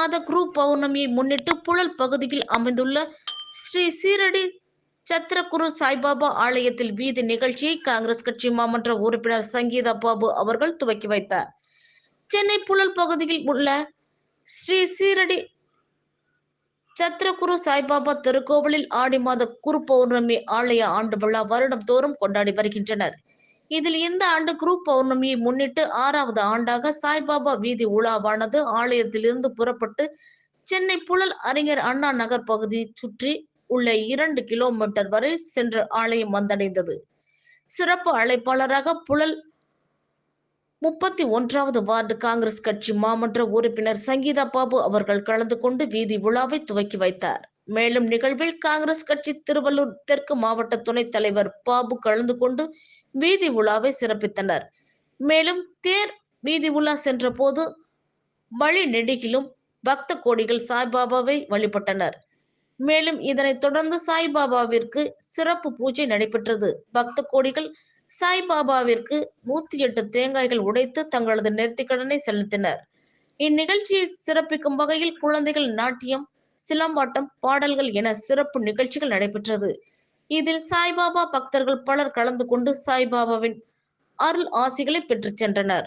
மாத குரு பௌர்ணமியை முன்னிட்டு புழல் பகுதியில் அமைந்துள்ள ஸ்ரீ சீரடி சத்திரகுரு சாய்பாபா ஆலயத்தில் வீதி நிகழ்ச்சியை காங்கிரஸ் கட்சி மாமன்ற உறுப்பினர் சங்கீதா பாபு அவர்கள் துவக்கி வைத்தார். சென்னை புழல் பகுதியில் உள்ள ஸ்ரீ சீரடி சத்திரகுரு சாய்பாபா திருக்கோவிலில் ஆடி மாத குரு பௌர்ணமி ஆலய ஆண்டு விழா வருடம் தோறும் கொண்டாடி வருகின்றனர். இதில் இந்த ஆண்டு குரு பௌர்ணமியை முன்னிட்டு ஆறாவது ஆண்டாக சாய்பாபா வீதி உலாவானது ஆலயத்திலிருந்து புறப்பட்டு சென்னை புழல் அறிஞர் அண்ணா நகர் பகுதி சுற்றி உள்ள இரண்டு கிலோமீட்டர் வரை சென்று ஆலயம் வந்தடைந்தது. சிறப்பு அழைப்பாளராக புழல் முப்பத்தி ஒன்றாவது வார்டு காங்கிரஸ் கட்சி மாமன்ற உறுப்பினர் சங்கீதா பாபு அவர்கள் கலந்து கொண்டு வீதி உலாவை துவக்கி வைத்தார். மேலும் நிகழ்வில் காங்கிரஸ் கட்சி திருவள்ளூர் தெற்கு மாவட்ட துணைத் தலைவர் பாபு கலந்து கொண்டு வீதி உலாவை சிறப்பித்தனர். மேலும் தேர் வீதி உலா சென்ற போது வழி நெடுகிலும் பக்த கோடிகள் சாய்பாபாவை வழிபட்டனர். மேலும் இதனைத் தொடர்ந்து சாய்பாபாவிற்கு சிறப்பு பூஜை நடைபெற்றது. பக்த கோடிகள் சாய்பாபாவிற்கு நூத்தி எட்டு தேங்காய்கள் உடைத்து தங்களது நேர்த்திக்கடனை செலுத்தினர். இந்நிகழ்ச்சியை சிறப்பிக்கும் வகையில் குழந்தைகள் நாட்டியம் சிலம்பாட்டம் பாடல்கள் என சிறப்பு நிகழ்ச்சிகள் நடைபெற்றது. இதில் சாய்பாபா பக்தர்கள் பலர் கலந்து கொண்டு சாய்பாபாவின் அருள் ஆசிகளை பெற்றுச் சென்றனர்.